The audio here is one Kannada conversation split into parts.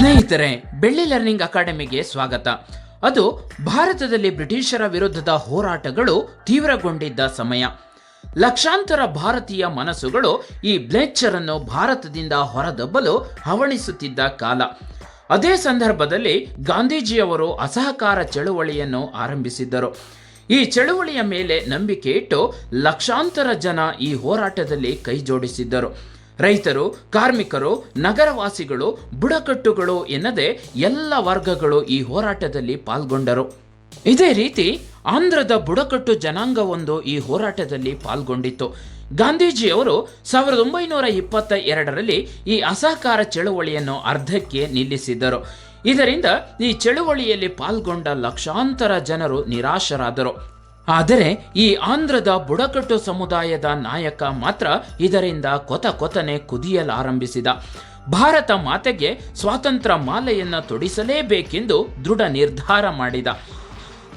ಸ್ನೇಹಿತರೆ, ಬೆಳ್ಳಿ ಲರ್ನಿಂಗ್ ಅಕಾಡೆಮಿಗೆ ಸ್ವಾಗತ. ಅದು ಭಾರತದಲ್ಲಿ ಬ್ರಿಟಿಷರ ವಿರುದ್ಧದ ಹೋರಾಟಗಳು ತೀವ್ರಗೊಂಡಿದ್ದ ಸಮಯ. ಲಕ್ಷಾಂತರ ಭಾರತೀಯ ಮನಸ್ಸುಗಳು ಈ ಬ್ಲೇಚರ್ ಅನ್ನು ಭಾರತದಿಂದ ಹೊರದಬ್ಬಲು ಹವಣಿಸುತ್ತಿದ್ದ ಕಾಲ. ಅದೇ ಸಂದರ್ಭದಲ್ಲಿ ಗಾಂಧೀಜಿಯವರು ಅಸಹಕಾರ ಚಳುವಳಿಯನ್ನು ಆರಂಭಿಸಿದ್ದರು. ಈ ಚಳುವಳಿಯ ಮೇಲೆ ನಂಬಿಕೆ ಇಟ್ಟು ಲಕ್ಷಾಂತರ ಜನ ಈ ಹೋರಾಟದಲ್ಲಿ ಕೈ ಜೋಡಿಸಿದ್ದರು ರೈತರು, ಕಾರ್ಮಿಕರು, ನಗರವಾಸಿಗಳು, ಬುಡಕಟ್ಟುಗಳು ಎನ್ನದೆ ಎಲ್ಲ ವರ್ಗಗಳು ಈ ಹೋರಾಟದಲ್ಲಿ ಪಾಲ್ಗೊಂಡರು. ಇದೇ ರೀತಿ ಆಂಧ್ರದ ಬುಡಕಟ್ಟು ಜನಾಂಗವೊಂದು ಈ ಹೋರಾಟದಲ್ಲಿ ಪಾಲ್ಗೊಂಡಿತ್ತು. ಗಾಂಧೀಜಿಯವರು ಸಾವಿರದ ಒಂಬೈನೂರ ಇಪ್ಪತ್ತ ಎರಡರಲ್ಲಿ ಈ ಅಸಹಕಾರ ಚಳುವಳಿಯನ್ನು ಅರ್ಧಕ್ಕೆ ನಿಲ್ಲಿಸಿದ್ದರು. ಇದರಿಂದ ಈ ಚಳುವಳಿಯಲ್ಲಿ ಪಾಲ್ಗೊಂಡ ಲಕ್ಷಾಂತರ ಜನರು ನಿರಾಶರಾದರು. ಆದರೆ ಈ ಆಂಧ್ರದ ಬುಡಕಟ್ಟು ಸಮುದಾಯದ ನಾಯಕ ಮಾತ್ರ ಇದರಿಂದ ಕೊತ ಕೊತನೆ ಕುದಿಯಲಾರಂಭಿಸಿದ. ಭಾರತ ಮಾತೆಗೆ ಸ್ವಾತಂತ್ರ್ಯ ಮಾಲೆಯನ್ನು ತೊಡಿಸಲೇಬೇಕೆಂದು ದೃಢ ನಿರ್ಧಾರ ಮಾಡಿದ.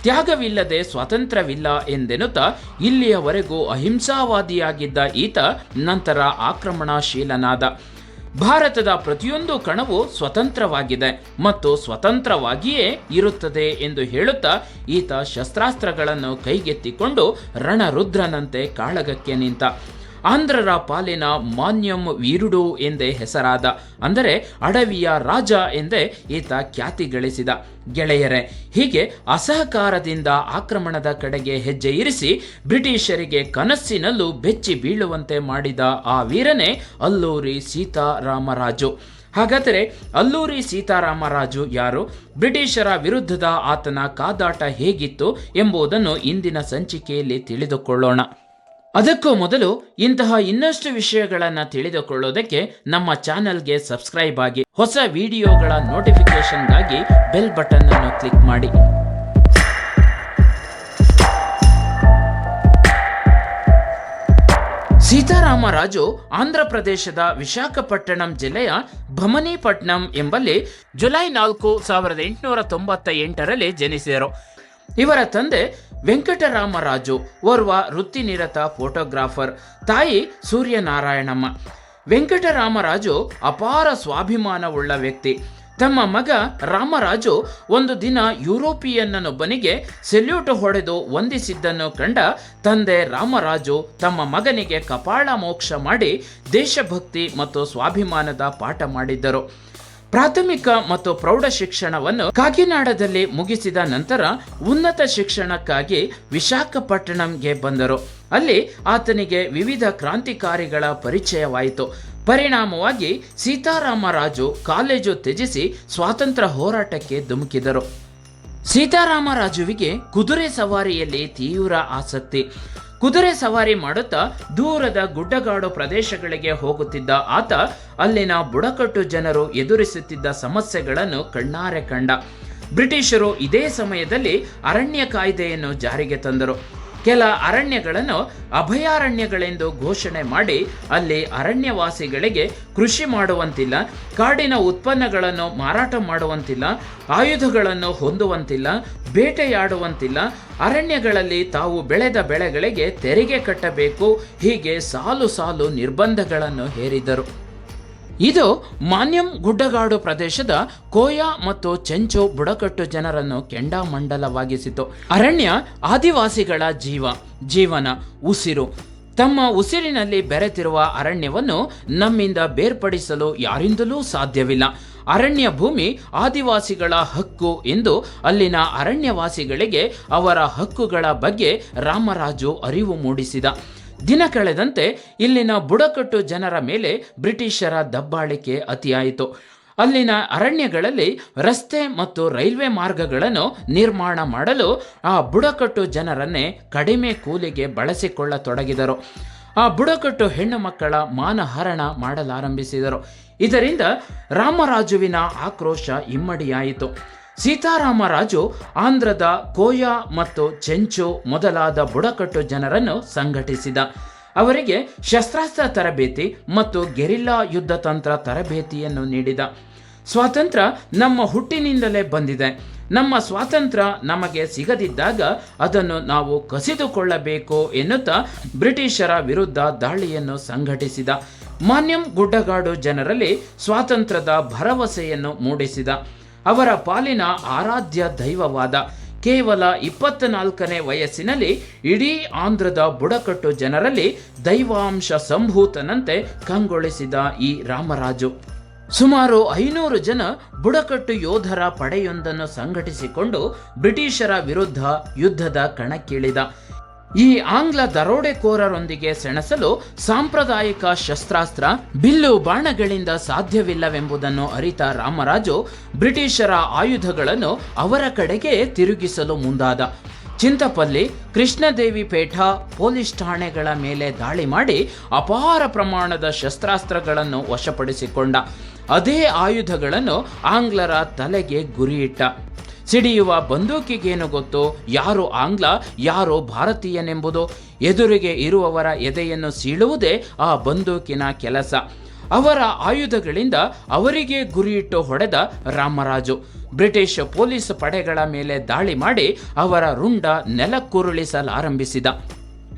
ತ್ಯಾಗವಿಲ್ಲದೆ ಸ್ವಾತಂತ್ರ್ಯವಿಲ್ಲ ಎಂದೆನ್ನುತ್ತಾ ಇಲ್ಲಿಯವರೆಗೂ ಅಹಿಂಸಾವಾದಿಯಾಗಿದ್ದ ಈತ ನಂತರ ಆಕ್ರಮಣಶೀಲನಾದ. ಭಾರತದ ಪ್ರತಿಯೊಂದು ಕಣವು ಸ್ವತಂತ್ರವಾಗಿದೆ ಮತ್ತು ಸ್ವತಂತ್ರವಾಗಿಯೇ ಇರುತ್ತದೆ ಎಂದು ಹೇಳುತ್ತಾ ಈತ ಶಸ್ತ್ರಾಸ್ತ್ರಗಳನ್ನು ಕೈಗೆತ್ತಿಕೊಂಡು ರಣರುದ್ರನಂತೆ ಕಾಳಗಕ್ಕೆ ನಿಂತ. ಆಂಧ್ರರ ಪಾಲಿನ ಮಾನ್ಯಂ ವೀರುಡು ಎಂದೇ ಹೆಸರಾದ, ಅಂದರೆ ಅಡವಿಯ ರಾಜ ಎಂದೇ ಈತ ಖ್ಯಾತಿ ಗಳಿಸಿದ. ಗೆಳೆಯರೆ, ಹೀಗೆ ಅಸಹಕಾರದಿಂದ ಆಕ್ರಮಣದ ಕಡೆಗೆ ಹೆಜ್ಜೆ ಇರಿಸಿ ಬ್ರಿಟಿಷರಿಗೆ ಕನಸಿನಲ್ಲೂ ಬೆಚ್ಚಿ ಬೀಳುವಂತೆ ಮಾಡಿದ ಆ ವೀರನೇ ಅಲ್ಲೂರಿ ಸೀತಾರಾಮರಾಜು. ಹಾಗಾದರೆ ಅಲ್ಲೂರಿ ಸೀತಾರಾಮರಾಜು ಯಾರು? ಬ್ರಿಟಿಷರ ವಿರುದ್ಧದ ಆತನ ಕಾದಾಟ ಹೇಗಿತ್ತು ಎಂಬುದನ್ನು ಇಂದಿನ ಸಂಚಿಕೆಯಲ್ಲಿ ತಿಳಿದುಕೊಳ್ಳೋಣ. ಅದಕ್ಕೂ ಮೊದಲು ಇಂತಹ ಇನ್ನಷ್ಟು ವಿಷಯಗಳನ್ನು ತಿಳಿದುಕೊಳ್ಳೋದಕ್ಕೆ ನಮ್ಮ ಚಾನೆಲ್ಗೆ ಸಬ್ಸ್ಕ್ರೈಬ್ ಆಗಿ ಹೊಸ ವಿಡಿಯೋಗಳ ನೋಟಿಫಿಕೇಶನ್ಗಾಗಿ ಬೆಲ್ ಬಟನ್ ಅನ್ನು ಕ್ಲಿಕ್ ಮಾಡಿ. ಸೀತಾರಾಮರಾಜು ಆಂಧ್ರ ಪ್ರದೇಶದ ವಿಶಾಖಪಟ್ಟಣಂ ಜಿಲ್ಲೆಯ ಭಮನಿಪಟ್ನಂ ಎಂಬಲ್ಲಿ ಜುಲೈ ನಾಲ್ಕು ಸಾವಿರದ ಎಂಟುನೂರ ತೊಂಬತ್ತ ಎಂಟರಲ್ಲಿ ಜನಿಸಿದರು. ಇವರ ತಂದೆ ವೆಂಕಟರಾಮರಾಜು, ಓರ್ವ ವೃತ್ತಿನಿರತ ಫೋಟೋಗ್ರಾಫರ್ ತಾಯಿ ಸೂರ್ಯನಾರಾಯಣಮ್ಮ. ವೆಂಕಟರಾಮರಾಜು ಅಪಾರ ಸ್ವಾಭಿಮಾನವುಳ್ಳ ವ್ಯಕ್ತಿ. ತಮ್ಮ ಮಗ ರಾಮರಾಜು ಒಂದು ದಿನ ಯುರೋಪಿಯನ್ನನೊಬ್ಬನಿಗೆ ಸೆಲ್ಯೂಟ್ ಹೊಡೆದು ವಂದಿಸಿದ್ದನ್ನು ಕಂಡ ತಂದೆ ರಾಮರಾಜು ತಮ್ಮ ಮಗನಿಗೆ ಕಪಾಳ ಮೋಕ್ಷ ಮಾಡಿ ದೇಶಭಕ್ತಿ ಮತ್ತು ಸ್ವಾಭಿಮಾನದ ಪಾಠ ಮಾಡಿದ್ದರು. ಪ್ರಾಥಮಿಕ ಮತ್ತು ಪ್ರೌಢ ಶಿಕ್ಷಣವನ್ನು ಕಾಕಿನಾಡದಲ್ಲಿ ಮುಗಿಸಿದ ನಂತರ ಉನ್ನತ ಶಿಕ್ಷಣಕ್ಕಾಗಿ ವಿಶಾಖಪಟ್ಟಣಂಗೆ ಬಂದರು. ಅಲ್ಲಿ ಆತನಿಗೆ ವಿವಿಧ ಕ್ರಾಂತಿಕಾರಿಗಳ ಪರಿಚಯವಾಯಿತು. ಪರಿಣಾಮವಾಗಿ ಸೀತಾರಾಮರಾಜು ಕಾಲೇಜು ತ್ಯಜಿಸಿ ಸ್ವಾತಂತ್ರ್ಯ ಹೋರಾಟಕ್ಕೆ ಧುಮುಕಿದರು. ಸೀತಾರಾಮರಾಜುವಿಗೆ ಕುದುರೆ ಸವಾರಿಯಲ್ಲಿ ತೀವ್ರ ಆಸಕ್ತಿ. ಕುದುರೆ ಸವಾರಿ ಮಾಡುತ್ತಾ ದೂರದ ಗುಡ್ಡಗಾಡು ಪ್ರದೇಶಗಳಿಗೆ ಹೋಗುತ್ತಿದ್ದ ಆತ, ಅಲ್ಲಿನ ಬುಡಕಟ್ಟು ಜನರು ಎದುರಿಸುತ್ತಿದ್ದ ಸಮಸ್ಯೆಗಳನ್ನು ಕಣ್ಣಾರೆ ಕಂಡ. ಬ್ರಿಟಿಷರು ಇದೇ ಸಮಯದಲ್ಲಿ ಅರಣ್ಯ ಕಾಯ್ದೆಯನ್ನು ಜಾರಿಗೆ ತಂದರು. ಕೆಲ ಅರಣ್ಯಗಳನ್ನು ಅಭಯಾರಣ್ಯಗಳೆಂದು ಘೋಷಣೆ ಮಾಡಿ ಅಲ್ಲಿ ಅರಣ್ಯವಾಸಿಗಳಿಗೆ ಕೃಷಿ ಮಾಡುವಂತಿಲ್ಲ, ಕಾಡಿನ ಉತ್ಪನ್ನಗಳನ್ನು ಮಾರಾಟ ಮಾಡುವಂತಿಲ್ಲ, ಆಯುಧಗಳನ್ನು ಹೊಂದುವಂತಿಲ್ಲ, ಬೇಟೆಯಾಡುವಂತಿಲ್ಲ, ಅರಣ್ಯಗಳಲ್ಲಿ ತಾವು ಬೆಳೆದ ಬೆಳೆಗಳಿಗೆ ತೆರಿಗೆ ಕಟ್ಟಬೇಕು, ಹೀಗೆ ಸಾಲು ಸಾಲು ನಿರ್ಬಂಧಗಳನ್ನು ಹೇರಿದರು. ಇದು ಮಾನ್ಯಂ ಗುಡ್ಡಗಾಡು ಪ್ರದೇಶದ ಕೋಯಾ ಮತ್ತು ಚೆಂಚು ಬುಡಕಟ್ಟು ಜನರನ್ನು ಕೆಂಡಾಮಂಡಲವಾಗಿಸಿತು. ಅರಣ್ಯ ಆದಿವಾಸಿಗಳ ಜೀವ, ಜೀವನ, ಉಸಿರು. ತಮ್ಮ ಉಸಿರಿನಲ್ಲಿ ಬೆರೆತಿರುವ ಅರಣ್ಯವನ್ನು ನಮ್ಮಿಂದ ಬೇರ್ಪಡಿಸಲು ಯಾರಿಂದಲೂ ಸಾಧ್ಯವಿಲ್ಲ. ಅರಣ್ಯ ಭೂಮಿ ಆದಿವಾಸಿಗಳ ಹಕ್ಕು ಎಂದು ಅಲ್ಲಿನ ಅರಣ್ಯವಾಸಿಗಳಿಗೆ ಅವರ ಹಕ್ಕುಗಳ ಬಗ್ಗೆ ರಾಮರಾಜು ಅರಿವು ಮೂಡಿಸಿದ. ದಿನ ಕಳೆದಂತೆ ಇಲ್ಲಿನ ಬುಡಕಟ್ಟು ಜನರ ಮೇಲೆ ಬ್ರಿಟಿಷರ ದಬ್ಬಾಳಿಕೆ ಅತಿಯಾಯಿತು. ಅಲ್ಲಿನ ಅರಣ್ಯಗಳಲ್ಲಿ ರಸ್ತೆ ಮತ್ತು ರೈಲ್ವೆ ಮಾರ್ಗಗಳನ್ನು ನಿರ್ಮಾಣ ಮಾಡಲು ಆ ಬುಡಕಟ್ಟು ಜನರನ್ನೇ ಕಡಿಮೆ ಕೂಲಿಗೆ ಬಳಸಿಕೊಳ್ಳತೊಡಗಿದರು. ಆ ಬುಡಕಟ್ಟು ಹೆಣ್ಣು ಮಕ್ಕಳ ಮಾನಹರಣ ಮಾಡಲಾರಂಭಿಸಿದರು. ಇದರಿಂದ ರಾಮರಾಜುವಿನ ಆಕ್ರೋಶ ಇಮ್ಮಡಿಯಾಯಿತು. ಸೀತಾರಾಮರಾಜು ಆಂಧ್ರದ ಕೋಯಾ ಮತ್ತು ಚೆಂಚು ಮೊದಲಾದ ಬುಡಕಟ್ಟು ಜನರನ್ನು ಸಂಘಟಿಸಿದ. ಅವರಿಗೆ ಶಸ್ತ್ರಾಸ್ತ್ರ ತರಬೇತಿ ಮತ್ತು ಗೆರಿಲ್ಲಾ ಯುದ್ಧ ತಂತ್ರ ತರಬೇತಿಯನ್ನು ನೀಡಿದ. ಸ್ವಾತಂತ್ರ್ಯ ನಮ್ಮ ಹುಟ್ಟಿನಿಂದಲೇ ಬಂದಿದೆ. ನಮ್ಮ ಸ್ವಾತಂತ್ರ್ಯ ನಮಗೆ ಸಿಗದಿದ್ದಾಗ ಅದನ್ನು ನಾವು ಕಸಿದುಕೊಳ್ಳಬೇಕು ಎನ್ನುತ್ತಾ ಬ್ರಿಟಿಷರ ವಿರುದ್ಧ ದಾಳಿಯನ್ನು ಸಂಘಟಿಸಿದ. ಮಾನ್ಯಂ ಗುಡ್ಡಗಾಡು ಜನರಲ್ಲಿ ಸ್ವಾತಂತ್ರ್ಯದ ಭರವಸೆಯನ್ನು ಮೂಡಿಸಿದ. ಅವರ ಪಾಲಿನ ಆರಾಧ್ಯ ದೈವವಾದ ಕೇವಲ ಇಪ್ಪತ್ನಾಲ್ಕನೇ ವಯಸ್ಸಿನಲ್ಲಿ ಇಡೀ ಆಂಧ್ರದ ಬುಡಕಟ್ಟು ಜನರಲ್ಲಿ ದೈವಾಂಶ ಸಂಭೂತನಂತೆ ಕಂಗೊಳಿಸಿದ ಈ ರಾಮರಾಜು. ಸುಮಾರು ಐನೂರು ಜನ ಬುಡಕಟ್ಟು ಯೋಧರ ಪಡೆಯೊಂದನ್ನು ಸಂಘಟಿಸಿಕೊಂಡು ಬ್ರಿಟಿಷರ ವಿರುದ್ಧ ಯುದ್ಧದ ಕಣಕ್ಕಿಳಿದ. ಈ ಆಂಗ್ಲ ದರೋಡೆಕೋರರೊಂದಿಗೆ ಸೆಣಸಲು ಸಾಂಪ್ರದಾಯಿಕ ಶಸ್ತ್ರಾಸ್ತ್ರ, ಬಿಲ್ಲು ಬಾಣಗಳಿಂದ ಸಾಧ್ಯವಿಲ್ಲವೆಂಬುದನ್ನು ಅರಿತ ರಾಮರಾಜು ಬ್ರಿಟಿಷರ ಆಯುಧಗಳನ್ನು ಅವರ ಕಡೆಗೆ ತಿರುಗಿಸಲು ಮುಂದಾದ. ಚಿಂತಪಲ್ಲಿ ಕೃಷ್ಣದೇವಿ ಪೇಠ ಪೊಲೀಸ್ ಠಾಣೆಗಳ ಮೇಲೆ ದಾಳಿ ಮಾಡಿ ಅಪಾರ ಪ್ರಮಾಣದ ಶಸ್ತ್ರಾಸ್ತ್ರಗಳನ್ನು ವಶಪಡಿಸಿಕೊಂಡ. ಅದೇ ಆಯುಧಗಳನ್ನು ಆಂಗ್ಲರ ತಲೆಗೆ ಗುರಿಯಿಟ್ಟ. ಸಿಡಿಯುವ ಬಂದೂಕಿಗೇನು ಗೊತ್ತು? ಯಾರು ಆಂಗ್ಲ, ಯಾರು ಭಾರತೀಯನೆಂಬುದು? ಎದುರಿಗೆ ಇರುವವರ ಎದೆಯನ್ನು ಸೀಳುವುದೇ ಆ ಬಂದೂಕಿನ ಕೆಲಸ. ಅವರ ಆಯುಧಗಳಿಂದ ಅವರಿಗೆ ಗುರಿಯಿಟ್ಟು ಹೊಡೆದ ರಾಮರಾಜು. ಬ್ರಿಟಿಷ್ ಪೊಲೀಸ್ ಪಡೆಗಳ ಮೇಲೆ ದಾಳಿ ಮಾಡಿ ಅವರ ರುಂಡ ನೆಲಕ್ಕುರುಳಿಸಲಾರಂಭಿಸಿದ.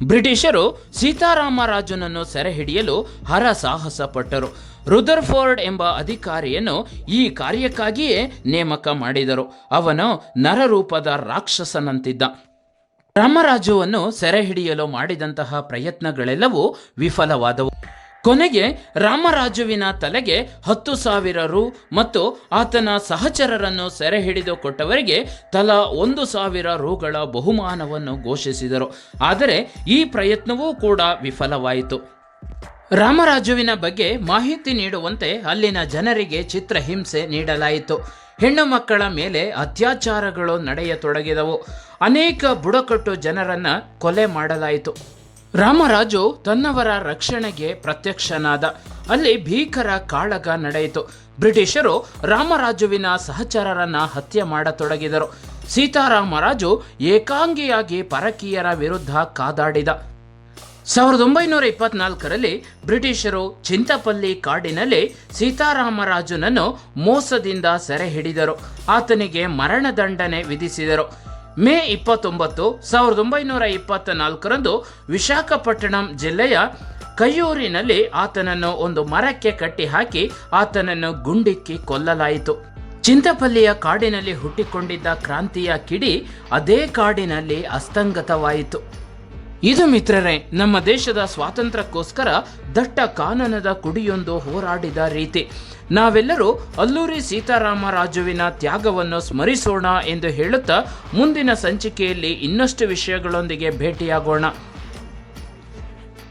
ಬ್ರಿಟಿಷರು ಸೀತಾರಾಮರಾಜನನ್ನು ಸೆರೆ ಹಿಡಿಯಲು ಹರಸಾಹಸ ಪಟ್ಟರು ರುದರ್ಫೋರ್ಡ್ ಎಂಬ ಅಧಿಕಾರಿಯನ್ನು ಈ ಕಾರ್ಯಕ್ಕಾಗಿಯೇ ನೇಮಕ ಮಾಡಿದರು. ಅವನು ನರರೂಪದ ರಾಕ್ಷಸನಂತಿದ್ದ. ರಾಮರಾಜುವನ್ನು ಸೆರೆ ಹಿಡಿಯಲು ಮಾಡಿದಂತಹ ಪ್ರಯತ್ನಗಳೆಲ್ಲವೂ ವಿಫಲವಾದವು. ಕೊನೆಗೆ ರಾಮರಾಜುವಿನ ತಲೆಗೆ ಹತ್ತು ಸಾವಿರ ರು ಮತ್ತು ಆತನ ಸಹಚರರನ್ನು ಸೆರೆ ಹಿಡಿದು ಕೊಟ್ಟವರಿಗೆ ತಲಾ ಒಂದು ಸಾವಿರ ರುಗಳ ಬಹುಮಾನವನ್ನು ಘೋಷಿಸಿದರು. ಆದರೆ ಈ ಪ್ರಯತ್ನವೂ ಕೂಡ ವಿಫಲವಾಯಿತು. ರಾಮರಾಜುವಿನ ಬಗ್ಗೆ ಮಾಹಿತಿ ನೀಡುವಂತೆ ಅಲ್ಲಿನ ಜನರಿಗೆ ಚಿತ್ರಹಿಂಸೆ ನೀಡಲಾಯಿತು. ಹೆಣ್ಣು ಮಕ್ಕಳ ಮೇಲೆ ಅತ್ಯಾಚಾರಗಳು ನಡೆಯತೊಡಗಿದವು. ಅನೇಕ ಬುಡಕಟ್ಟು ಜನರನ್ನು ಕೊಲೆ ಮಾಡಲಾಯಿತು. ರಾಮರಾಜು ತನ್ನವರ ರಕ್ಷಣೆಗೆ ಪ್ರತ್ಯಕ್ಷನಾದ. ಅಲ್ಲಿ ಭೀಕರ ಕಾಳಗ ನಡೆಯಿತು. ಬ್ರಿಟಿಷರು ರಾಮರಾಜುವಿನ ಸಹಚರರನ್ನ ಹತ್ಯೆ ಮಾಡತೊಡಗಿದರು. ಸೀತಾರಾಮರಾಜು ಏಕಾಂಗಿಯಾಗಿ ಪರಕೀಯರ ವಿರುದ್ಧ ಕಾದಾಡಿದ. ಸಾವಿರದ ಒಂಬೈನೂರ ಇಪ್ಪತ್ನಾಲ್ಕರಲ್ಲಿ ಬ್ರಿಟಿಷರು ಚಿಂತಪಲ್ಲಿ ಕಾಡಿನಲ್ಲಿ ಸೀತಾರಾಮರಾಜುನನ್ನು ಮೋಸದಿಂದ ಸೆರೆ ಹಿಡಿದರು ಆತನಿಗೆ ಮರಣದಂಡನೆ ವಿಧಿಸಿದರು. ಮೇ ಇಪ್ಪತ್ತೊಂಬತ್ತು ಸಾವಿರದ ಒಂಬೈನೂರ ಇಪ್ಪತ್ತ ನಾಲ್ಕರಂದು ವಿಶಾಖಪಟ್ಟಣಂ ಜಿಲ್ಲೆಯ ಕಯ್ಯೂರಿನಲ್ಲಿ ಆತನನ್ನು ಒಂದು ಮರಕ್ಕೆ ಕಟ್ಟಿ ಹಾಕಿ ಆತನನ್ನು ಗುಂಡಿಕ್ಕಿ ಕೊಲ್ಲಲಾಯಿತು. ಚಿಂತಪಲ್ಲಿಯ ಕಾಡಿನಲ್ಲಿ ಹುಟ್ಟಿಕೊಂಡಿದ್ದ ಕ್ರಾಂತಿಯ ಕಿಡಿ ಅದೇ ಕಾಡಿನಲ್ಲಿ ಅಸ್ತಂಗತವಾಯಿತು. ಇದು ಮಿತ್ರರೇ, ನಮ್ಮ ದೇಶದ ಸ್ವಾತಂತ್ರ್ಯಕ್ಕೋಸ್ಕರ ದಟ್ಟ ಕಾನನದ ಕುಡಿಯೊಂದು ಹೋರಾಡಿದ ರೀತಿ. ನಾವೆಲ್ಲರೂ ಅಲ್ಲೂರಿ ಸೀತಾರಾಮರಾಜುವಿನ ತ್ಯಾಗವನ್ನು ಸ್ಮರಿಸೋಣ ಎಂದು ಹೇಳುತ್ತಾ ಮುಂದಿನ ಸಂಚಿಕೆಯಲ್ಲಿ ಇನ್ನಷ್ಟು ವಿಷಯಗಳೊಂದಿಗೆ ಭೇಟಿಯಾಗೋಣ.